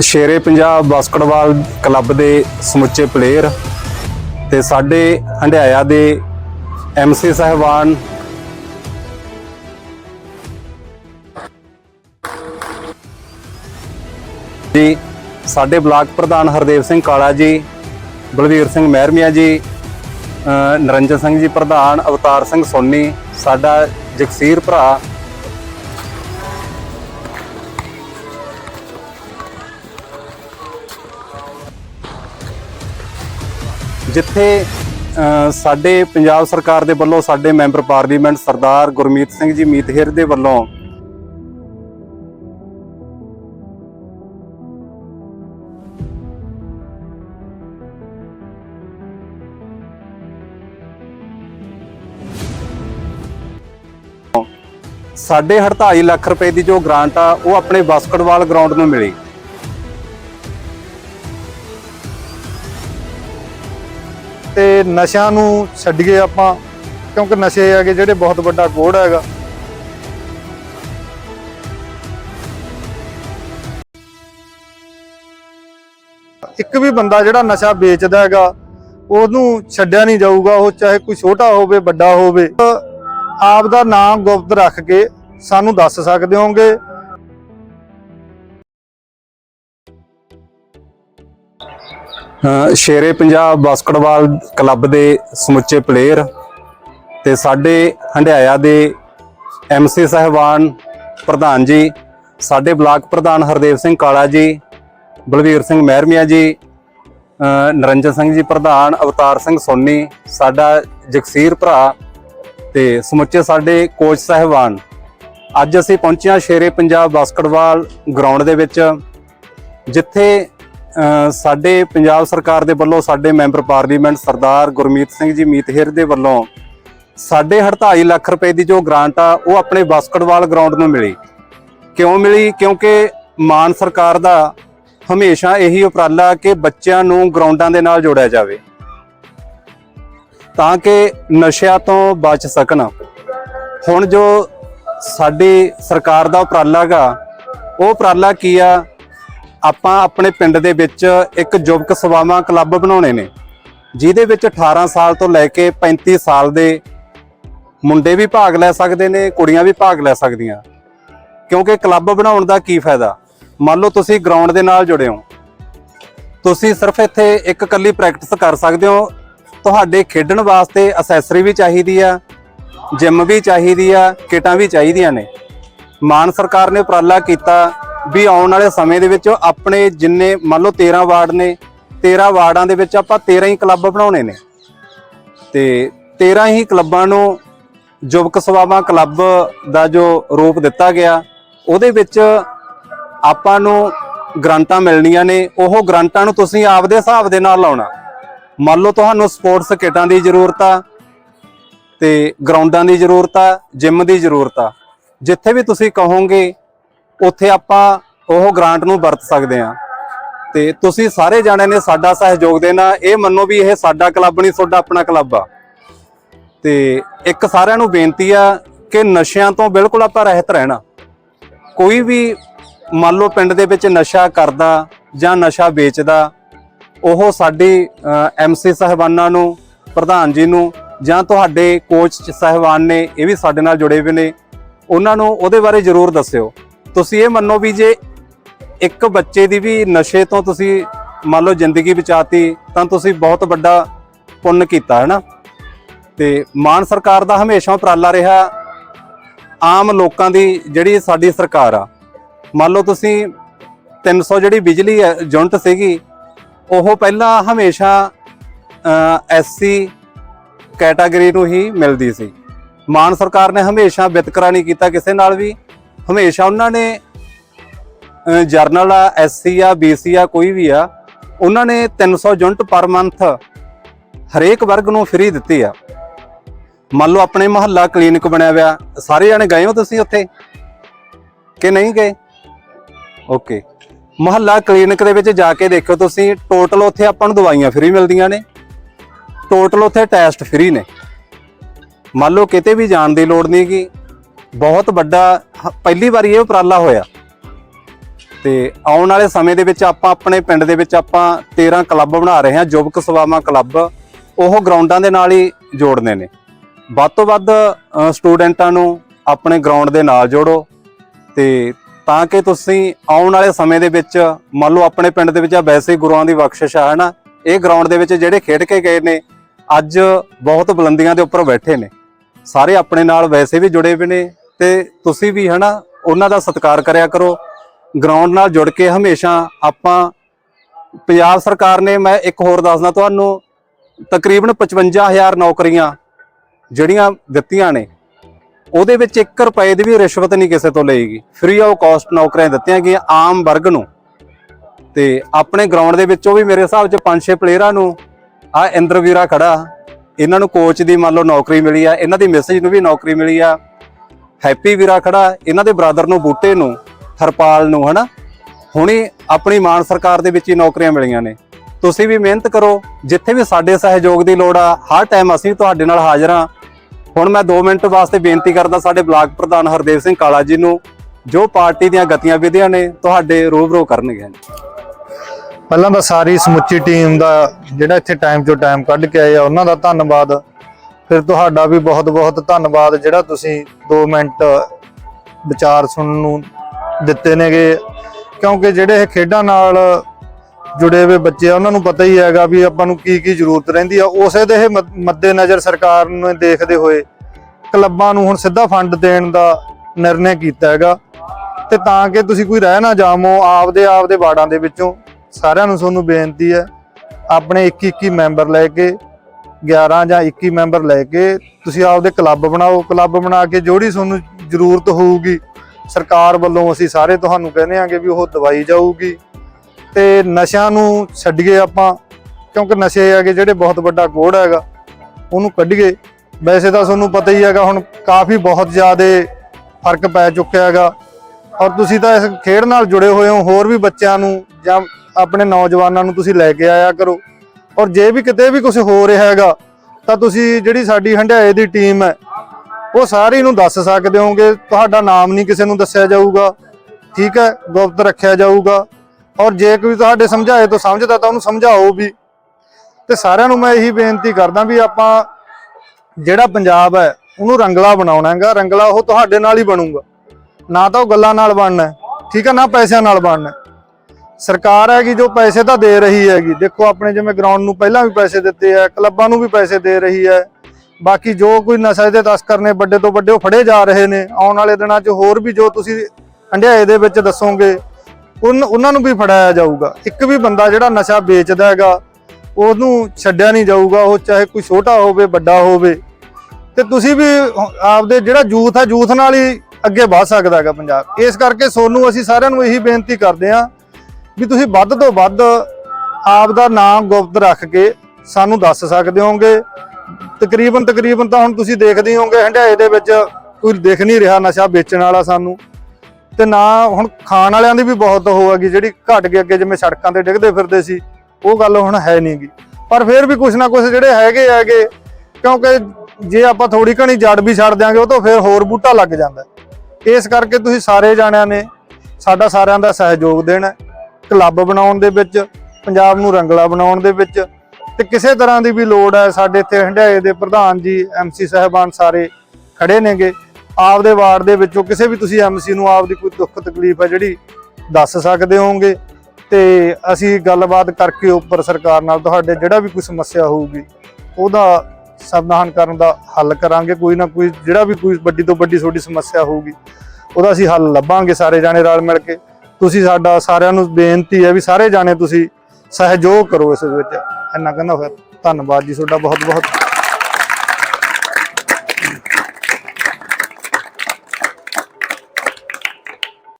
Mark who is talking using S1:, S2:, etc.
S1: ਸ਼ੇਰੇ Punjab basketball club ਦੇ ਸਮੁੱਚੇ player ਤੇ ਸਾਡੇ ਹੰਡਿਆਇਆ ਦੇ ਐਮਸੀ ਸਹਿਬਾਨ। ਜੀ ਸਾਡੇ ਬਲਾਕ ਪ੍ਰਧਾਨ ਹਰਦੇਵ ਸਿੰਘ ਕਾਲਾ ਜੀ ਬਲਵੀਰ ਸਿੰਘ ਮਹਿਰਮੀਆ ਜੀ ਅ, ਸਿੰਘ ਜੀ ਪ੍ਰਧਾਨ ਅਵਤਾਰ ਸਿੰਘ ਸੋਨੀ ਸਾਡਾ ਜਗਸੀਰ ਭਰਾ ਜਿੱਥੇ ਸਾਡੇ ਪੰਜਾਬ ਸਰਕਾਰ ਦੇ ਵੱਲੋਂ ਸਾਡੇ ਮੈਂਬਰ ਪਾਰਲੀਮੈਂਟ ਸਰਦਾਰ ਗੁਰਮੀਤ ਸਿੰਘ ਜੀ ਮੀਤਹਿਰ ਦੇ ਵੱਲੋਂ ਸਾਡੇ 48 ਲੱਖ ਰੁਪਏ ਦੀ ਜੋ ਗ੍ਰਾਂਟ ਆ, ਉਹ ਆਪਣੇ ਬਾਸਕਟਬਾਲ ਗਰਾਊਂਡ ਨੂੰ ਮਿਲੀ।
S2: ਤੇ ਨਸ਼ਿਆਂ ਨੂੰ ਛੱਡੀਏ ਆਪਾਂ, ਕਿਉਂਕਿ ਨਸ਼ੇ ਹੈਗੇ ਜਿਹੜੇ ਬਹੁਤ ਵੱਡਾ ਕੋੜ ਹੈਗਾ। ਇੱਕ ਵੀ ਬੰਦਾ ਜਿਹੜਾ ਨਸ਼ਾ ਵੇਚਦਾ ਹੈਗਾ, ਉਹਨੂੰ ਛੱਡਿਆ ਨਹੀਂ ਜਾਊਗਾ, ਉਹ ਚਾਹੇ ਕੋਈ ਛੋਟਾ ਹੋਵੇ, ਵੱਡਾ ਹੋਵੇ। ਆਪ ਦਾ ਨਾਮ ਗੁਪਤ ਰੱਖ ਕੇ ਸਾਨੂੰ ਦੱਸ ਸਕਦੇ ਹੋਗੇ।
S1: ਸ਼ੇਰੇ ਪੰਜਾਬ ਬਾਸਕਟਬਾਲ ਕਲੱਬ ਦੇ ਸਮੁੱਚੇ ਪਲੇਅਰ ਤੇ ਸਾਡੇ ਹੰਡਿਆਇਆ ਦੇ ਐਮਸੀ ਸਹਿਬਾਨ ਪ੍ਰਧਾਨ ਜੀ ਸਾਡੇ ਬਲਾਕ ਪ੍ਰਧਾਨ ਹਰਦੇਵ ਸਿੰਘ ਕਾਲਾ ਜੀ ਬਲਵੀਰ ਸਿੰਘ ਮਹਿਰਮੀਆ ਜੀ ਅ, ਸਿੰਘ ਜੀ ਪ੍ਰਧਾਨ ਅਵਤਾਰ ਸਿੰਘ ਸੋਨੀ ਸਾਡਾ ਜਗਸੀਰ ਭਰਾ ਤੇ ਸਮੁੱਚੇ ਸਾਡੇ ਕੋਚ ਸਹਿਬਾਨ। ਅੱਜ ਅਸੀਂ ਪਹੁੰਚੇ ਹਾਂ ਸ਼ੇਰੇ ਪੰਜਾਬ ਬਾਸਕਟਬਾਲ ਗਰਾਊਂਡ ਦੇ ਵਿੱਚ ਜਿੱਥੇ ਸਾਡੇ ਪੰਜਾਬ ਸਰਕਾਰ ਦੇ ਵੱਲੋਂ ਸਾਡੇ ਮੈਂਬਰ ਪਾਰਲੀਮੈਂਟ ਸਰਦਾਰ ਗੁਰਮੀਤ ਸਿੰਘ ਜੀ ਮੀਤਹਿਰ ਦੇ ਵੱਲੋਂ ਸਾਡੇ 48 ਲੱਖ ਰੁਪਏ ਦੀ ਜੋ ਗ੍ਰਾਂਟ ਆ, ਉਹ ਆਪਣੇ ਬਾਸਕਟਬਾਲ ਗਰਾਊਂਡ ਨੂੰ ਮਿਲੀ। ਕਿਉਂ ਮਿਲੀ? ਕਿਉਂਕਿ ਮਾਨ ਸਰਕਾਰ ਦਾ ਹਮੇਸ਼ਾ ਇਹੀ ਉਪਰਾਲਾ ਕਿ ਬੱਚਿਆਂ ਨੂੰ ਗਰਾਊਂਡਾਂ ਦੇ ਨਾਲ ਜੋੜਿਆ ਜਾਵੇ, ਤਾਂ ਕਿ ਨਸ਼ਿਆਂ ਤੋਂ ਬਚ ਸਕਣ। ਹੁਣ ਜੋ ਸਾਡੀ ਸਰਕਾਰ ਦਾ ਉਪਰਾਲਾ ਗਾ, ਉਹ ਉਪਰਾਲਾ ਕੀ ਆ? ਆਪਾਂ ਆਪਣੇ ਪਿੰਡ ਦੇ ਵਿੱਚ ਇੱਕ ਯੁਵਕ ਸੇਵਾਵਾਂ ਕਲੱਬ ਬਣਾਉਣੇ ਨੇ, ਜਿਹਦੇ ਵਿੱਚ 18 ਸਾਲ ਤੋਂ ਲੈ ਕੇ 35 ਸਾਲ ਦੇ ਮੁੰਡੇ ਵੀ ਭਾਗ ਲੈ ਸਕਦੇ ਨੇ, ਕੁੜੀਆਂ ਵੀ ਭਾਗ ਲੈ ਸਕਦੀਆਂ। ਕਿਉਂਕਿ ਕਲੱਬ ਬਣਾਉਣ ਦਾ ਕੀ ਫਾਇਦਾ? ਮੰਨ ਲਓ ਤੁਸੀਂ ਗਰਾਊਂਡ ਦੇ ਨਾਲ ਜੁੜੇ ਹੋ। ਤੁਸੀਂ ਸਿਰਫ ਇੱਥੇ ਇੱਕ ਕੱਲੀ ਪ੍ਰੈਕਟਿਸ ਕਰ ਸਕਦੇ ਹੋ। ਤੁਹਾਡੇ ਖੇਡਣ ਵਾਸਤੇ ਅਸੈਸਰੀ ਵੀ ਚਾਹੀਦੀ ਆ ਜਿਮ ਵੀ ਚਾਹੀਦੀ ਆ, ਕਿਟਾਂ ਵੀ ਚਾਹੀਦੀਆਂ ਨੇ। ਮਾਨ ਸਰਕਾਰ ਨੇ ਉਪਰਾਲਾ ਕੀਤਾ ਵੀ ਆਉਣ ਵਾਲੇ ਸਮੇਂ ਦੇ ਵਿੱਚ ਆਪਣੇ ਜਿੰਨੇ ਮੰਨ ਲਓ 13 ਵਾਰਡ ਨੇ 13 ਵਾਰਡਾਂ ਦੇ ਵਿੱਚ ਆਪਾਂ 13 ਹੀ ਕਲੱਬ ਬਣਾਉਣੇ ਨੇ। ਤੇ 13 ਹੀ ਕਲੱਬਾਂ ਨੂੰ ਯੁਵਕ ਸੇਵਾਵਾਂ ਕਲੱਬ ਦਾ ਜੋ ਰੂਪ ਦਿੱਤਾ ਗਿਆ, ਉਹਦੇ ਵਿੱਚ ਆਪਾਂ ਨੂੰ ਗ੍ਰਾਂਟਾਂ ਮਿਲਣੀਆਂ ਨੇ, ਉਹ ਗ੍ਰਾਂਟਾਂ ਨੂੰ ਤੁਸੀਂ ਆਪਦੇ ਹਿਸਾਬ ਦੇ ਨਾਲ ਲਾਉਣਾ। ਮੰਨ ਲਓ ਤੁਹਾਨੂੰ ਸਪੋਰਟਸ ਕਿਟਾਂ ਦੀ ਜ਼ਰੂਰਤ ਆ, ਤੇ ਗਰਾਊਂਡਾਂ ਦੀ ਜ਼ਰੂਰਤ ਆ, ਜਿਮ ਦੀ ਜ਼ਰੂਰਤ ਆ। ਜਿੱਥੇ ਵੀ ਤੁਸੀਂ ਕਹੋਗੇ ਉੱਥੇ ਆਪਾਂ ਉਹ ਗ੍ਰਾਂਟ ਨੂੰ ਵਰਤ ਸਕਦੇ ਹਾਂ। ਤੇ ਤੁਸੀਂ ਸਾਰੇ ਜਾਣਿਆਂ ਨੇ ਸਾਡਾ ਸਹਿਯੋਗ ਦੇਣਾ, ਇਹ ਮੰਨੋ ਵੀ ਇਹ ਸਾਡਾ ਕਲੱਬ ਨਹੀਂ, ਤੁਹਾਡਾ ਆਪਣਾ ਕਲੱਬ ਆ। ਤੇ ਇੱਕ ਸਾਰਿਆਂ ਨੂੰ ਬੇਨਤੀ ਆ ਕਿ ਨਸ਼ਿਆਂ ਤੋਂ ਬਿਲਕੁਲ ਆਪਾਂ ਰਹਿਤ ਰਹਿਣਾ। ਕੋਈ ਵੀ ਮੰਨ ਲਓ ਪਿੰਡ ਦੇ ਵਿੱਚ ਨਸ਼ਾ ਕਰਦਾ ਜਾਂ ਨਸ਼ਾ ਵੇਚਦਾ, ਉਹ ਸਾਡੀ ਐਮਸੀ ਸਹਿਬਾਨਾਂ ਨੂੰ, ਪ੍ਰਧਾਨ ਜੀ ਨੂੰ ਜਾਂ ਤੁਹਾਡੇ ਕੋਚ ਸਹਿਬਾਨ ਨੇ, ਇਹ ਵੀ ਸਾਡੇ ਨਾਲ ਜੁੜੇ ਹੋਏ ਨੇ, ਉਹਨਾਂ ਨੂੰ ਉਹਦੇ ਬਾਰੇ ਜ਼ਰੂਰ ਦੱਸਿਓ। ਤੁਸੀਂ ਇਹ ਮੰਨੋ ਵੀ ਜੇ ਇੱਕ ਬੱਚੇ ਦੀ ਵੀ ਨਸ਼ੇ ਤੋਂ ਤੁਸੀਂ ਮੰਨ ਲਓ ਜ਼ਿੰਦਗੀ ਬਚਾਤੀ, ਤਾਂ ਤੁਸੀਂ ਬਹੁਤ ਵੱਡਾ ਪੁੰਨ ਕੀਤਾ ਹੈ ਨਾ ਤੇ ਮਾਨ ਸਰਕਾਰ ਦਾ ਹਮੇਸ਼ਾ ਉਪਰਾਲਾ ਰਿਹਾ ਆਮ ਲੋਕਾਂ ਦੀ ਜਿਹੜੀ ਸਾਡੀ ਸਰਕਾਰ ਆ। ਮੰਨ ਲਓ ਤੁਸੀਂ 300 ਜਿਹੜੀ ਬਿਜਲੀ ਯੂਨਿਟ ਸੀਗੀ, ਉਹ ਪਹਿਲਾਂ ਹਮੇਸ਼ਾ ਐਸਸੀ ਕੈਟਾਗਰੀ ਨੂੰ ਹੀ ਮਿਲਦੀ ਸੀ। ਮਾਨ ਸਰਕਾਰ ਨੇ ਹਮੇਸ਼ਾ ਵਿਤਕਰਾ ਨਹੀਂ ਕੀਤਾ ਕਿਸੇ ਨਾਲ ਵੀ। ਹਮੇਸ਼ਾ ਉਹਨਾਂ ਨੇ ਜਰਨਲ ਆ, ਐਸਸੀ ਆ, ਬੀਸੀ ਆ, ਕੋਈ ਵੀ ਆ, ਉਹਨਾਂ ਨੇ 300 ਯੂਨਿਟ ਪਰ ਮੰਥ ਹਰੇਕ ਵਰਗ ਨੂੰ ਫ੍ਰੀ ਦਿੱਤੀ ਆ। ਮੰਨ ਲਓ ਆਪਣੇ ਮਹੱਲਾ ਕਲੀਨਿਕ ਬਣਿਆ ਹੋਇਆ, ਸਾਰੇ ਜਣੇ ਗਏ ਹੋ ਤੁਸੀਂ ਉੱਥੇ? ਕਿ ਨਹੀਂ ਗਏ? ਓਕੇ ਮਹੱਲਾ ਕਲੀਨਿਕ ਦੇ ਵਿੱਚ ਜਾ ਕੇ ਦੇਖੋ ਤੁਸੀਂ ਟੋਟਲ ਉੱਥੇ ਆਪਾਂ ਨੂੰ ਦਵਾਈਆਂ ਫ੍ਰੀ ਮਿਲਦੀਆਂ ਨੇ। ਟੋਟਲ ਉੱਥੇ ਟੈਸਟ ਫ੍ਰੀ ਨੇ। ਮੰਨ ਲਓ ਕਿਤੇ ਵੀ ਜਾਣ ਦੀ ਲੋੜ ਨਹੀਂਗੀ ਬਹੁਤ ਵੱਡਾ ਪਹਿਲੀ ਵਾਰੀ ਇਹ ਉਪਰਾਲਾ ਹੋਇਆ। ਤੇ ਆਉਣ ਵਾਲੇ ਸਮੇਂ ਦੇ ਵਿੱਚ ਆਪਾਂ ਆਪਣੇ ਪਿੰਡ ਦੇ ਵਿੱਚ ਆਪਾਂ 13 ਕਲੱਬ ਬਣਾ ਰਹੇ ਹਾਂ ਯੁਵਕ ਸੇਵਾਵਾਂ ਕਲੱਬ। ਉਹ ਗਰਾਊਂਡਾਂ ਦੇ ਨਾਲ ਹੀ ਜੋੜਨੇ ਨੇ। ਵੱਧ ਤੋਂ ਵੱਧ ਸਟੂਡੈਂਟਾਂ ਨੂੰ ਆਪਣੇ ਗਰਾਊਂਡ ਦੇ ਨਾਲ ਜੋੜੋ। ਤੇ ਤਾਂ ਕਿ ਤੁਸੀਂ ਆਉਣ ਵਾਲੇ ਸਮੇਂ ਦੇ ਵਿੱਚ, ਮੰਨ ਲਓ ਆਪਣੇ ਪਿੰਡ ਦੇ ਵਿੱਚ ਆ ਵੈਸੇ ਗੁਰੂਆਂ ਦੀ ਬਖਸ਼ਿਸ਼ ਆ, ਹਨਾ? ਇਹ ਗਰਾਊਂਡ ਦੇ ਵਿੱਚ ਜਿਹੜੇ ਖੇਡ ਕੇ ਗਏ ਨੇ, ਅੱਜ ਬਹੁਤ ਬੁਲੰਦੀਆਂ ਦੇ ਉੱਪਰ ਬੈਠੇ ਨੇ। ਸਾਰੇ ਆਪਣੇ ਨਾਲ ਵੈਸੇ ਵੀ ਜੁੜੇ ਹੋਏ ਨੇ। ਤੇ ਤੁਸੀਂ ਵੀ ਹਨਾ ਉਹਨਾਂ ਦਾ ਸਤਿਕਾਰ ਕਰਿਆ ਕਰੋ। ਗਰਾਊਂਡ ਨਾਲ ਜੁੜ ਕੇ ਹਮੇਸ਼ਾ ਆਪਾਂ ਪੰਜਾਬ ਸਰਕਾਰ ਨੇ ਮੈਂ ਇੱਕ ਹੋਰ ਦੱਸਦਾ ਤੁਹਾਨੂੰ, ਤਕਰੀਬਨ 55000 ਨੌਕਰੀਆਂ ਜਿਹੜੀਆਂ ਦਿੱਤੀਆਂ ਨੇ, ਉਹਦੇ ਵਿੱਚ 1 ਰੁਪਏ ਦੀ ਵੀ ਰਿਸ਼ਵਤ ਨਹੀਂ ਕਿਸੇ ਤੋਂ ਲਈਗੀ। ਫ੍ਰੀ ਆਫ ਕਾਸਟ ਨੌਕਰੀਆਂ ਦਿੱਤੀਆਂ ਗਈਆਂ ਆਮ ਵਰਗ ਨੂੰ। ਤੇ ਆਪਣੇ ਗਰਾਊਂਡ ਦੇ ਵਿੱਚੋਂ ਵੀ ਮੇਰੇ ਹਿਸਾਬ 'ਚ 5-6 ਪਲੇਅਰਾਂ ਨੂੰ ਆ ਇੰਦਰਵੀਰਾ ਖੜਾ। ਇਹਨਾਂ ਨੂੰ ਕੋਚ ਦੀ ਮੰਨ ਲਓ ਨੌਕਰੀ ਮਿਲੀ ਆ, ਇਹਨਾਂ ਦੀ ਮਿਸਜ ਨੂੰ ਵੀ ਨੌਕਰੀ ਮਿਲੀ ਆ। ਹੈਪੀ ਵੀਰਾ ਖੜਾ, ਇਹਨਾਂ ਦੇ ਬ੍ਰਦਰ ਨੂੰ, ਬੂਟੇ ਨੂੰ, ਹਰਪਾਲ ਨੂੰ, ਹਨਾ? ਹੁਣੀ ਆਪਣੀ ਮਾਨ ਸਰਕਾਰ ਦੇ ਵਿੱਚ ਹੀ ਨੌਕਰੀਆਂ ਮਿਲੀਆਂ ਨੇ। ਤੁਸੀਂ ਵੀ ਮਿਹਨਤ ਕਰੋ, ਜਿੱਥੇ ਵੀ ਸਾਡੇ ਸਹਿਯੋਗ ਦੀ ਲੋੜ ਆ, ਹਰ ਟਾਈਮ ਅਸੀਂ ਤੁਹਾਡੇ ਨਾਲ ਹਾਜ਼ਰ ਹਾਂ। ਹੁਣ ਮੈਂ 2 ਮਿੰਟ ਵਾਸਤੇ ਬੇਨਤੀ ਕਰਦਾ ਸਾਡੇ ਬਲਾਕ ਪ੍ਰਧਾਨ ਹਰਦੇਵ ਸਿੰਘ ਕਾਲਾ ਜੀ ਨੂੰ, ਜੋ ਪਾਰਟੀ ਦੀਆਂ ਗਤੀਆਂ ਵਿਧੀਆਂ ਨੇ, ਤੁਹਾਡੇ ਰੂਬਰੂ ਕਰਨਗੇ।
S2: ਪਹਿਲਾਂ ਤਾਂ ਸਾਰੀ ਸਮੁੱਚੀ ਟੀਮ ਦਾ, ਜਿਹੜਾ ਇੱਥੇ ਟਾਈਮ ਤੋਂ ਟਾਈਮ ਕੱਢ ਕੇ ਆਏ ਆ, ਉਹਨਾਂ ਦਾ ਧੰਨਵਾਦ। ਫਿਰ ਤੁਹਾਡਾ ਵੀ ਬਹੁਤ-ਬਹੁਤ ਧੰਨਵਾਦ ਜਿਹੜਾ ਤੁਸੀਂ 2 ਮਿੰਟ ਵਿਚਾਰ ਸੁਣਨ ਨੂੰ ਦਿੱਤੇ ਨੇਗੇ। ਕਿਉਂਕਿ ਜਿਹੜੇ ਇਹ ਖੇਡਾਂ ਨਾਲ ਜੁੜੇ ਹੋਏ ਬੱਚੇ ਆ, ਉਹਨਾਂ ਨੂੰ ਪਤਾ ਹੀ ਹੈਗਾ ਵੀ ਆਪਾਂ ਨੂੰ ਕੀ ਕੀ ਜ਼ਰੂਰਤ ਰਹਿੰਦੀ ਆ। ਉਸੇ ਦੇ ਇਹ ਮੱਦ- ਮੱਦੇ ਨਜ਼ਰ ਸਰਕਾਰ ਨੂੰ ਦੇਖਦੇ ਹੋਏ ਕਲੱਬਾਂ ਨੂੰ ਹੁਣ ਸਿੱਧਾ ਫੰਡ ਦੇਣ ਦਾ ਨਿਰਣੈ ਕੀਤਾ ਹੈਗਾ। ਤੇ ਤਾਂ ਕਿ ਤੁਸੀਂ ਕੋਈ ਰਹਿ ਨਾ ਜਾਵੋ, ਆਪਦੇ ਆਪਦੇ ਵਾਰਡਾਂ ਦੇ ਵਿੱਚੋਂ, ਸਾਰਿਆਂ ਨੂੰ ਤੁਹਾਨੂੰ ਬੇਨਤੀ ਹੈ, ਆਪਣੇ 21 21 ਮੈਂਬਰ ਲੈ ਕੇ 11 ਜਾਂ 21 ਮੈਂਬਰ ਲੈ ਕੇ ਤੁਸੀਂ ਆਪਦੇ ਕਲੱਬ ਬਣਾਓ। ਕਲੱਬ ਬਣਾ ਕੇ ਜਿਹੜੀ ਤੁਹਾਨੂੰ ਜ਼ਰੂਰਤ ਹੋਊਗੀ, ਸਰਕਾਰ ਵੱਲੋਂ ਅਸੀਂ ਸਾਰੇ ਤੁਹਾਨੂੰ ਕਹਿੰਦੇ ਆਂਗੇ ਵੀ ਉਹ ਦਵਾਈ ਜਾਊਗੀ। ਤੇ ਨਸ਼ਿਆਂ ਨੂੰ ਛੱਡੀਏ ਆਪਾਂ, ਕਿਉਂਕਿ ਨਸ਼ੇ ਹੈਗੇ ਜਿਹੜੇ ਬਹੁਤ ਵੱਡਾ ਕੋੜ ਹੈਗਾ, ਉਹਨੂੰ ਕੱਢੀਏ। ਵੈਸੇ ਤਾਂ ਤੁਹਾਨੂੰ ਪਤਾ ਹੀ ਹੈਗਾ, ਹੁਣ ਕਾਫੀ ਬਹੁਤ ਜ਼ਿਆਦਾ ਫ਼ਰਕ ਪੈ ਚੁੱਕਿਆ ਹੈਗਾ। ਔਰ ਤੁਸੀਂ ਤਾਂ ਇਸ ਖੇਡ ਨਾਲ ਜੁੜੇ ਹੋਏ ਹੋ, ਹੋਰ ਵੀ ਬੱਚਿਆਂ ਨੂੰ ਜਾਂ ਆਪਣੇ ਨੌਜਵਾਨਾਂ ਨੂੰ ਤੁਸੀਂ ਲੈ ਕੇ ਆਇਆ ਕਰੋ। ਔਰ ਜੇ ਵੀ ਕਿਤੇ ਵੀ ਕੁਝ ਹੋ ਰਿਹਾ ਹੈਗਾ, ਤਾਂ ਤੁਸੀਂ ਜਿਹੜੀ ਸਾਡੀ ਹੰਡਿਆਏ ਦੀ ਟੀਮ ਹੈ, ਉਹ ਸਾਰੀ ਨੂੰ ਦੱਸ ਸਕਦੇ ਹੋਗੇ ਤੁਹਾਡਾ ਨਾਮ ਨਹੀਂ ਕਿਸੇ ਨੂੰ ਦੱਸਿਆ ਜਾਊਗਾ। ਠੀਕ ਹੈ, ਗੁਪਤ ਰੱਖਿਆ ਜਾਊਗਾ। ਔਰ ਜੇ ਕੋਈ ਤੁਹਾਡੇ ਸਮਝਾਏ ਤੋਂ ਸਮਝਦਾ, ਤਾਂ ਉਹਨੂੰ ਸਮਝਾਓ ਵੀ। ਤੇ ਸਾਰਿਆਂ ਨੂੰ ਮੈਂ ਇਹੀ ਬੇਨਤੀ ਕਰਦਾ ਵੀ ਆਪਾਂ ਜਿਹੜਾ ਪੰਜਾਬ ਹੈ, ਉਹਨੂੰ ਰੰਗਲਾ ਬਣਾਉਣਾ ਹੈਗਾ। ਰੰਗਲਾ ਉਹ ਤੁਹਾਡੇ ਨਾਲ ਹੀ ਬਣੂਗਾ। ਨਾ ਤਾਂ ਉਹ ਗੱਲਾਂ ਨਾਲ ਬਣਨਾ ਠੀਕ ਹੈ, ਨਾ ਪੈਸਿਆਂ ਨਾਲ ਬਣਨਾ ਸਰਕਾਰ ਹੈਗੀ ਜੋ ਪੈਸੇ ਤਾਂ ਦੇ ਰਹੀ ਹੈਗੀ। ਦੇਖੋ ਆਪਣੇ ਜਿਵੇਂ ਗਰਾਊਂਡ ਨੂੰ ਪਹਿਲਾਂ ਵੀ ਪੈਸੇ ਦਿੱਤੇ ਆ, ਕਲੱਬਾਂ ਨੂੰ ਵੀ ਪੈਸੇ ਦੇ ਰਹੀ ਹੈ। ਬਾਕੀ ਜੋ ਕੋਈ ਨਸ਼ੇ ਦੇ ਤਸਕਰ ਨੇ ਵੱਡੇ ਤੋਂ ਵੱਡੇ ਉਹ ਫੜੇ ਜਾ ਰਹੇ ਨੇ। ਆਉਣ ਵਾਲੇ ਦਿਨਾਂ 'ਚ ਹੋਰ ਵੀ ਜੋ ਤੁਸੀਂ ਹੰਡਿਆਏ ਦੇ ਵਿੱਚ ਦੱਸੋਗੇ, ਉਨ- ਉਹਨਾਂ ਨੂੰ ਵੀ ਫੜਾਇਆ ਜਾਊਗਾ। ਇੱਕ ਵੀ ਬੰਦਾ ਜਿਹੜਾ ਨਸ਼ਾ ਵੇਚਦਾ ਹੈਗਾ, ਉਹਨੂੰ ਛੱਡਿਆ ਨਹੀਂ ਜਾਊਗਾ। ਉਹ ਚਾਹੇ ਕੋਈ ਛੋਟਾ ਹੋਵੇ, ਵੱਡਾ ਹੋਵੇ। ਤੇ ਤੁਸੀਂ ਵੀ ਆਪਦੇ ਜਿਹੜਾ ਯੂਥ ਆ ਯੂਥ ਨਾਲ ਹੀ ਅੱਗੇ ਵਧ ਸਕਦਾ ਹੈਗਾ ਪੰਜਾਬ। ਇਸ ਕਰਕੇ ਸੋਨੂੰ ਅਸੀਂ ਸਾਰਿਆਂ ਨੂੰ ਇਹੀ ਬੇਨਤੀ ਕਰਦੇ ਹਾਂ ਵੀ ਤੁਸੀਂ ਵੱਧ ਤੋਂ ਵੱਧ ਆਪ ਦਾ ਨਾਮ ਗੁਪਤ ਰੱਖ ਕੇ ਸਾਨੂੰ ਦੱਸ ਸਕਦੇ ਹੋਗੇ ਤਕਰੀਬਨ ਤਕਰੀਬਨ ਤਾਂ ਹੁਣ ਤੁਸੀਂ ਦੇਖਦੇ ਹੋਗੇ ਹੰਡਾਏ ਦੇ ਵਿੱਚ ਕੋਈ ਦੇਖ ਨਹੀਂ ਰਿਹਾ ਨਸ਼ਾ ਵੇਚਣ ਵਾਲਾ ਸਾਨੂੰ। ਤੇ ਨਾ ਹੁਣ ਖਾਣ ਵਾਲਿਆਂ ਦੀ ਵੀ ਬਹੁਤ ਹੋ ਹੈਗੀ, ਜਿਹੜੀ ਘਟ ਗਈ ਅੱਗੇ ਜਿਵੇਂ ਸੜਕਾਂ ਤੇ ਡਿੱਗਦੇ ਫਿਰਦੇ ਸੀ, ਉਹ ਗੱਲ ਹੁਣ ਹੈ ਨਹੀਂਗੀ ਪਰ ਫਿਰ ਵੀ ਕੁਛ ਨਾ ਕੁਛ ਜਿਹੜੇ ਹੈਗੇ ਹੈਗੇ, ਕਿਉਂਕਿ ਜੇ ਆਪਾਂ ਥੋੜੀ ਘਣੀ ਜੜ ਵੀ ਛੱਡ ਦਿਆਂਗੇ, ਉਹ ਤੋਂ ਫਿਰ ਹੋਰ ਬੂਟਾ ਲੱਗ ਜਾਂਦਾ। ਇਸ ਕਰਕੇ ਤੁਸੀਂ ਸਾਰੇ ਜਾਣਿਆਂ ਨੇ ਸਾਡਾ ਸਾਰਿਆਂ ਦਾ ਸਹਿਯੋਗ ਦੇਣਾ। ਕਲੱਬ ਬਣਾਉਣ ਦੇ ਵਿੱਚ, ਪੰਜਾਬ ਨੂੰ ਰੰਗਲਾ ਬਣਾਉਣ ਦੇ ਵਿੱਚ ਤੇ ਕਿਸੇ ਤਰ੍ਹਾਂ ਦੀ ਵੀ ਲੋੜ ਹੈ, ਸਾਡੇ ਇੱਥੇ ਹੰਡਿਆਏ ਦੇ ਪ੍ਰਧਾਨ ਜੀ ਐਮਸੀ ਸਾਹਿਬਾਨ ਸਾਰੇ ਖੜੇ ਨੇਗੇ। ਆਪਦੇ ਵਾਰਡ ਦੇ ਵਿੱਚੋਂ ਕਿਸੇ ਵੀ ਤੁਸੀਂ ਐਮਸੀ ਨੂੰ ਆਪਦੀ ਕੋਈ ਦੁੱਖ ਤਕਲੀਫ ਹੈ ਜਿਹੜੀ ਦੱਸ ਸਕਦੇ ਹੋਗੇ ਤੇ ਅਸੀਂ ਗੱਲਬਾਤ ਕਰਕੇ ਉੱਪਰ ਸਰਕਾਰ ਨਾਲ ਤੁਹਾਡੇ ਜਿਹੜਾ ਵੀ ਕੋਈ ਸਮੱਸਿਆ ਹੋਊਗੀ, ਉਹਦਾ ਸਮਾਧਾਨ ਕਰਨ ਦਾ ਹੱਲ ਕਰਾਂਗੇ। ਕੋਈ ਨਾ ਕੋਈ ਜਿਹੜਾ ਵੀ ਕੋਈ ਵੱਡੀ ਤੋਂ ਵੱਡੀ ਤੁਹਾਡੀ ਸਮੱਸਿਆ ਹੋਊਗੀ, ਉਹਦਾ ਅਸੀਂ ਹੱਲ ਲੱਭਾਂਗੇ ਸਾਰੇ ਜਾਣੇ ਰਲ ਮਿਲ ਕੇ। ਤੁਸੀਂ ਸਾਡਾ ਸਾਰਿਆਂ ਨੂੰ ਬੇਨਤੀ ਹੈ ਵੀ ਸਾਰੇ ਜਾਣੇ ਤੁਸੀਂ ਸਹਿਯੋਗ ਕਰੋ ਇਸ ਵਿੱਚ। ਇੰਨਾ ਕਹਿੰਦਾ ਫਿਰ ਧੰਨਵਾਦ ਜੀ, ਤੁਹਾਡਾ ਬਹੁਤ ਬਹੁਤ